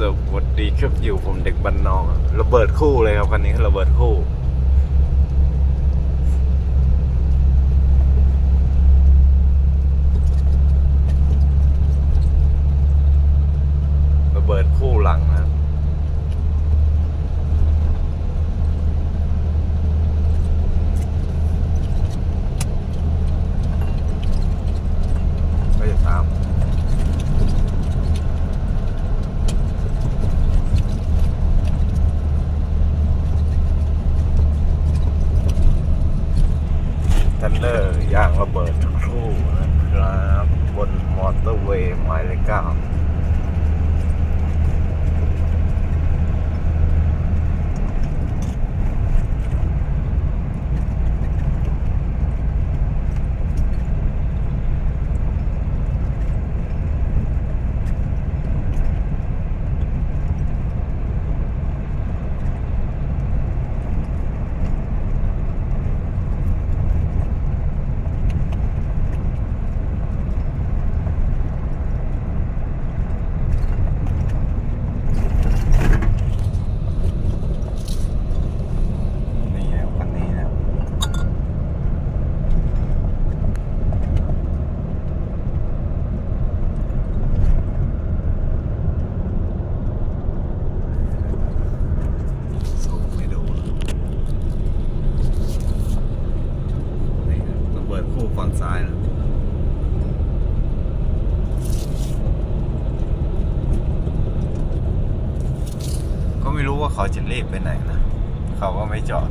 สวัสดีครับอยู่ผมเด็กบันนอง ระเบิดคู่เลยครับคันนี้ระเบิดคู่ ระเบิดคู่หลังนะครับ ก็จะตาม ทัน เตอร์ยางระเบิดทั้งคู่นะครับ บนมอเตอร์เวย์หมายเลขเก้า นี่ครับคันนี้นะครับส่งไม่ดูนี่ครับระเบิดคู่ ฝั่งซ้ายนะก็ไม่รู้ว่าเขาจะรีบไปไหนนะ เขาก็ไม่จอด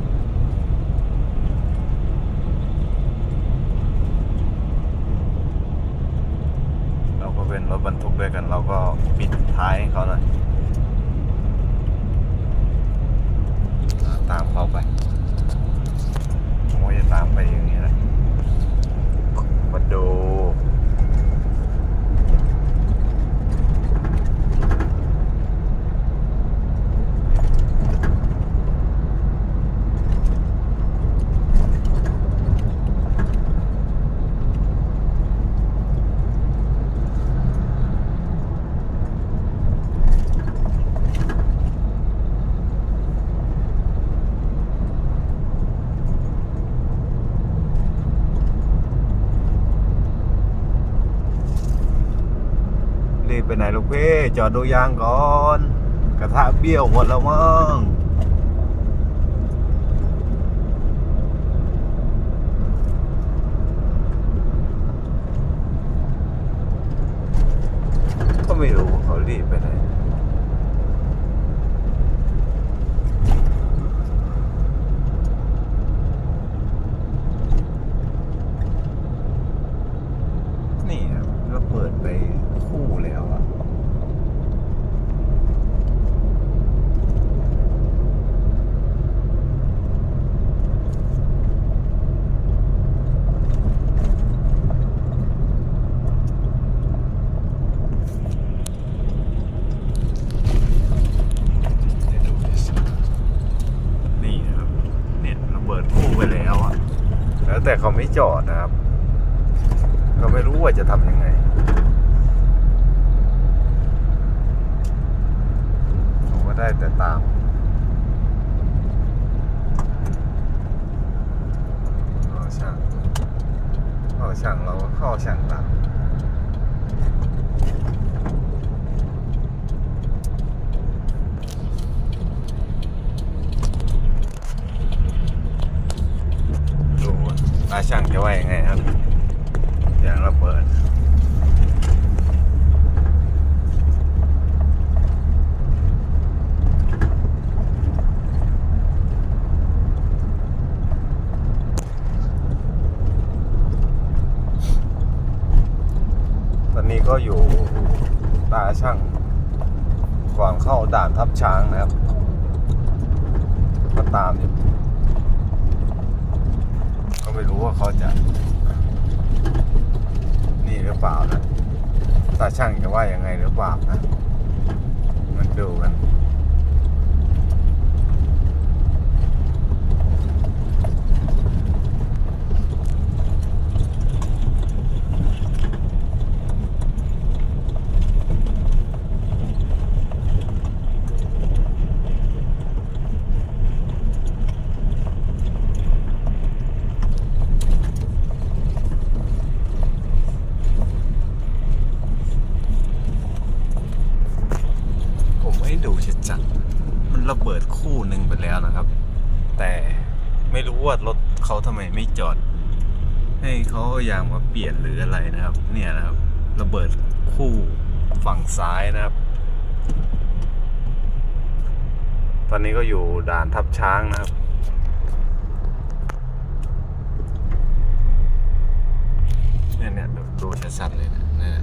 เราก็เป็นรถบรรทุกด้วยกัน เราก็ปิดท้ายให้เขาหน่อยอ่าตามเขาไปผมก็จะตามไปอย่างนี้แหละมาดู รีบ ไปไหนลูกพี่จอดดูยางก่อน กระทะเบี้ยวหมดแล้วมั้งก็ไม่รู้ว่าเขารีบไปไหน นี่ครับเราเปิดไปคู่แล้วอะเดี๋ยวดูดิสินี่นะครับเนี่ยระเบิดคู่ไปแล้วอะแล้วแต่ เขาไม่จอดนะครับ ก็ไม่รู้ว่าจะทำยังไง ผมก็ได้แต่ตามเข้าช่างเข้าช่างเราก็เข้าช่างตาม ดูว่า ตาช่างจะว่ายังไงครับอย่างระเบิดตอนนี้ก็อยู่ตาช่างก่อนเข้าด่านทับช้างนะครับ ก็ตามอยู่ ไม่รู้ว่าเขาจะ นี่หรือเปล่านะตาช่างจะว่ายังไงหรือเปล่านะมันดูกัน จัดมันระเบิด คู่หนึ่งไปแล้วนะครับ แต่ไม่รู้ว่ารถเขาทำไมไม่จอด ให้เขาอยางมาเปลี่ยนหรืออะไรนะครับ เนี่ยนะครับ ระเบิดคู่ฝั่งซ้ายนะครับ ตอนนี้ก็อยู่ด่านทับช้างนะครับเนี่ยเนี่ยดูดูชัดๆเลยนะเนี่ย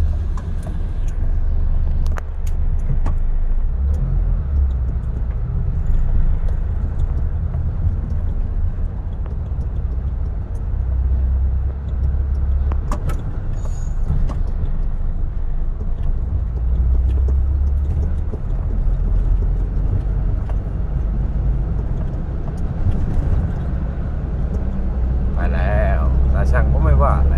ไปแล้วตา ช่างก็ไม่ว่าอะไร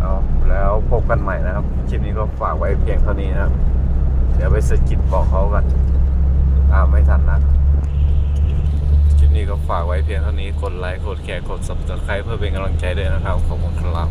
เอาแล้วพบกันใหม่นะครับ คลิปนี้ก็ฝากไว้เพียงเท่านี้นะครับ เดี๋ยวไปสะกิดบอกเขากันอ่าไม่ทันนะคลิปนี้ก็ฝากไว้เพียงเท่านี้ กดไลค์ กดแชร์ กด subscribe เพื่อเป็นกำลังใจด้วยนะครับ ขอบคุณครับ